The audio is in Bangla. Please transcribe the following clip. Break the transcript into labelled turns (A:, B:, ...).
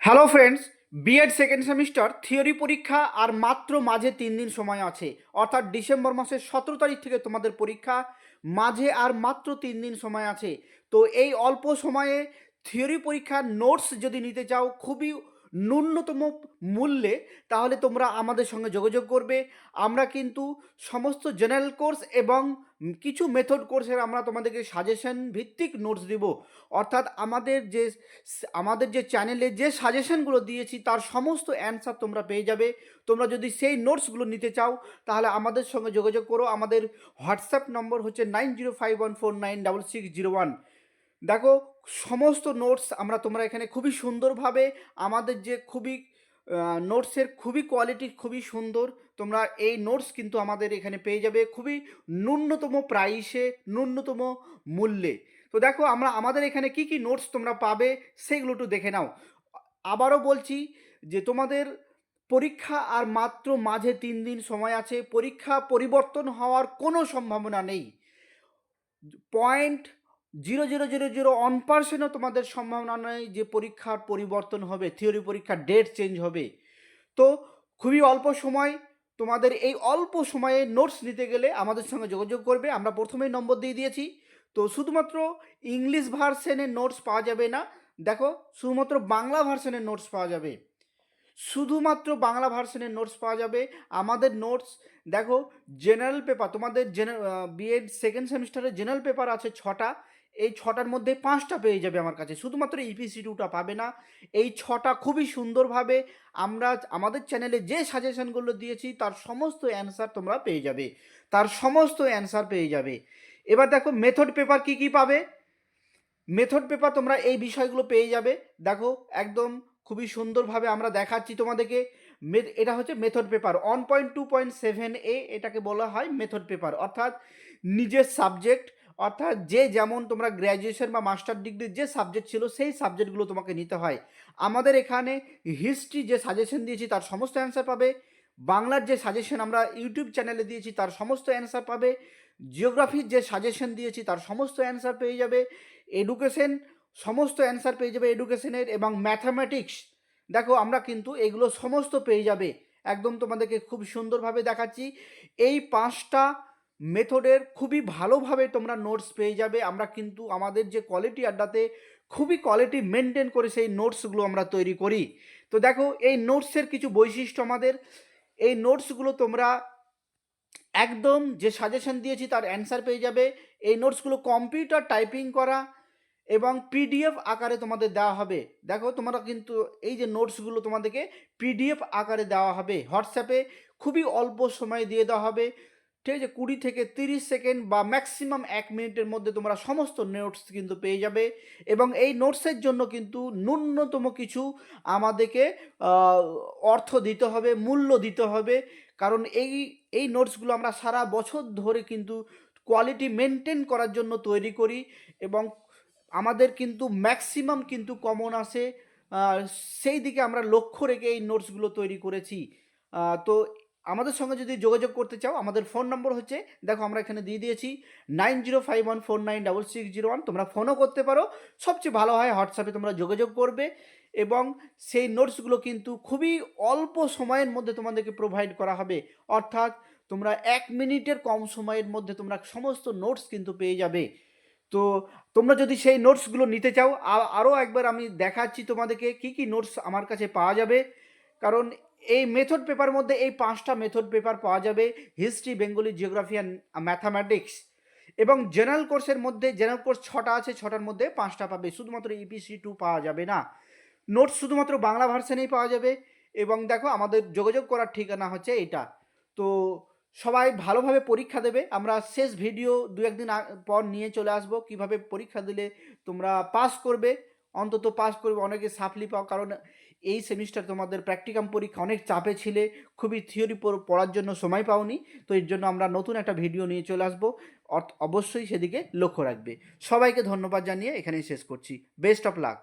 A: Hello friends BEd second semester theory পরীক্ষা আর মাত্র মাঝে তিন দিন সময় আছে। অর্থাৎ ডিসেম্বর মাসের সতেরো তারিখ থেকে তোমাদের পরীক্ষা, মাঝে আর মাত্র তিন দিন সময় আছে। তো এই অল্প সময়ে থিওরি পরীক্ষার নোটস যদি নিতে চাও, খুবই ন্যূনতম মূল্যে তাহলে তোমরা আমাদের সঙ্গে যোগাযোগ করবে। আমরা কিন্তু সমস্ত জেনারেল কোর্স এবং কিছু মেথড কোর্সের আমরা তোমাদেরকে সাজেশন ভিত্তিক নোটস দিব। অর্থাৎ আমাদের যে আমাদের যে চ্যানেলে যে সাজেশনগুলো দিয়েছি, তার সমস্ত অ্যান্সার তোমরা পেয়ে যাবে। তোমরা যদি সেই নোটসগুলো নিতে চাও, তাহলে আমাদের সঙ্গে যোগাযোগ করো। আমাদের হোয়াটসঅ্যাপ নম্বর হচ্ছে nine zero five one four nine double six zero one দেখো সমস্ত নোটস আমরা তোমরা এখানে খুবই সুন্দরভাবে আমাদের যে খুবই নোটসের খুবই কোয়ালিটি খুবই সুন্দর, তোমরা এই নোটস কিন্তু আমাদের এখানে পেয়ে যাবে খুবই ন্যূনতম প্রাইসে, ন্যূনতম মূল্যে। তো দেখো, আমরা, আমাদের এখানে কি কি নোটস তোমরা পাবে সেগুলো একটু দেখে নাও। আবারও বলছি যে তোমাদের পরীক্ষা আর মাত্র মাঝে তিন দিন সময় আছে, পরীক্ষা পরিবর্তন হওয়ার কোনো সম্ভাবনা নেই। Point zero zero zero zero one পার্সেন্টও তোমাদের সম্ভাবনা নেই যে পরীক্ষার পরিবর্তন হবে থিওরি পরীক্ষার ডেট চেঞ্জ হবে। তো খুবই অল্প সময়, তোমাদের এই অল্প সময়ে নোটস নিতে গেলে আমাদের সঙ্গে যোগাযোগ করবে। আমরা প্রথমেই নম্বর দিয়ে দিয়েছি। তো শুধুমাত্র ইংলিশ ভার্সনের নোটস পাওয়া যাবে না, দেখো শুধুমাত্র বাংলা ভার্সনের নোটস পাওয়া যাবে। শুধুমাত্র বাংলা ভার্সনের নোটস পাওয়া যাবে। আমাদের নোটস দেখো জেনারেল পেপার তোমাদের জেনারেল বিএড সেকেন্ড সেমিস্টারের জেনারেল পেপার আছে ছটা। এই ছটার মধ্যে পাঁচটা পেয়ে যাবে আমার কাছে। শুধুমাত্র ইপিসি টুটা পাবে না। এই ছটা খুবই সুন্দরভাবে আমরা আমাদের চ্যানেলে যে সাজেশনগুলো দিয়েছি, তার সমস্ত অ্যান্সার তোমরা পেয়ে যাবে। তার সমস্ত অ্যান্সার পেয়ে যাবে। এবার দেখো মেথড পেপার কি কি পাবে? মেথড পেপার তোমরা এই বিষয়গুলো পেয়ে যাবে। দেখো, একদম খুবই সুন্দরভাবে আমরা দেখাচ্ছি তোমাদেরকে। এটা হচ্ছে method paper one point two point seven A এটাকে বলা হয় মেথড পেপার অর্থাৎ নিজের সাবজেক্ট অর্থাৎ যে যেমন তোমরা গ্র্যাজুয়েশন বা মাস্টার ডিগ্রি যে সাবজেক্ট ছিল, সেই সাবজেক্টগুলো তোমাকে নিতে হয়। আমাদের এখানে হিস্ট্রি যে সাজেশন দিয়েছি, তার সমস্ত অ্যান্সার পাবে। বাংলার যে সাজেশন আমরা ইউটিউব চ্যানেলে দিয়েছি, তার সমস্ত অ্যান্সার পাবে। জিওগ্রাফির যে সাজেশন দিয়েছি, তার সমস্ত অ্যান্সার পেয়ে যাবে। এডুকেশন সমস্ত অ্যান্সার পেয়ে যাবে এডুকেশনের এবং ম্যাথামেটিক্স দেখো, আমরা কিন্তু এগুলো সমস্ত পেয়ে যাবে। একদম তোমাদেরকে খুব সুন্দরভাবে দেখাচ্ছি। এই পাঁচটা মেথডের খুবই ভালোভাবে তোমরা নোটস পেয়ে যাবে। আমরা কিন্তু আমাদের যে কোয়ালিটি আড্ডাতে খুবই কোয়ালিটি মেনটেন করে সেই নোটসগুলো আমরা তৈরি করি। তো দেখো, এই নোটসের কিছু বৈশিষ্ট্য আমাদের। এই নোটসগুলো তোমরা একদম যে সাজেশন দিয়েছি তার অ্যান্সার পেয়ে যাবে। এই নোটসগুলো কম্পিউটার টাইপিং করা এবং পিডিএফ আকারে তোমাদের দেওয়া হবে। দেখো, তোমরা কিন্তু এই যে নোটসগুলো তোমাদেরকে পিডিএফ আকারে দেওয়া হবে। হোয়াটসঅ্যাপে খুবই অল্প সময় দিয়ে দেওয়া হবে। ঠিক আছে? কুড়ি থেকে তিরিশ সেকেন্ড বা ম্যাক্সিমাম এক মিনিটের মধ্যে তোমরা সমস্ত নোটস কিন্তু পেয়ে যাবে এবং এই নোটসের জন্য কিন্তু ন্যূনতম কিছু আমাদেরকে অর্থ দিতে হবে, মূল্য দিতে হবে। কারণ এই এই নোটসগুলো আমরা সারা বছর ধরে কিন্তু কোয়ালিটি মেনটেন করার জন্য তৈরি করি এবং আমাদের কিন্তু ম্যাক্সিমাম কিন্তু কমন আসে। সেই দিকে আমরা লক্ষ্য রেখে এই নোটসগুলো তৈরি করেছি। তো আমাদের সঙ্গে যদি যোগাযোগ করতে চাও, আমাদের ফোন নম্বর হচ্ছে, দেখো আমরা এখানে দিয়ে দিয়েছি, nine zero five one four nine double six zero one. তোমরা ফোনও করতে পারো। সবচেয়ে ভালো হয় হোয়াটসঅ্যাপে তোমরা যোগাযোগ করবে এবং সেই নোটসগুলো কিন্তু খুবই অল্প সময়ের মধ্যে তোমাদেরকে প্রোভাইড করা হবে। অর্থাৎ তোমরা এক মিনিটের কম সময়ের মধ্যে তোমরা সমস্ত নোটস কিন্তু পেয়ে যাবে। তো তোমরা যদি সেই নোটসগুলো নিতে চাও আরও একবার আমি দেখাচ্ছি তোমাদেরকে কি কি নোটস আমার কাছে পাওয়া যাবে। কারণ এই মেথড পেপার মধ্যে এই পাঁচটা মেথড পেপার পাওয়া যাবে history Bengali geography and mathematics এবং জেনারেল কোর্সের মধ্যে জেনারেল কোর্স ছটা আছে, ছটার মধ্যে পাঁচটা পাবে। শুধুমাত্র ইপিসি টু পাওয়া যাবে না। নোটস শুধুমাত্র বাংলা ভার্সনেই পাওয়া যাবে। এবং দেখো, আমাদের যোগাযোগ করার ঠিকানা হচ্ছে এটা তো সবাই ভালোভাবে পরীক্ষা দেবে। আমরা শেষ ভিডিও দু একদিন পর নিয়ে চলে আসব। কীভাবে পরীক্ষা দিলে তোমরা পাস করবে? অন্তত পাস করবে। অনেকে সাফলি পাও। কারণ এই সেমিস্টার তোমাদের প্র্যাকটিকাম পরীক্ষা অনেক চাপে ছিলে, খুবই থিওরি পড়ার জন্য সময় পাওনি, তো এর জন্য আমরা নতুন একটা ভিডিও নিয়ে চলে আসব। অবশ্যই সেদিকে লক্ষ্য রাখবে। সবাইকে ধন্যবাদ জানিয়ে এখানেই শেষ করছি। Best of luck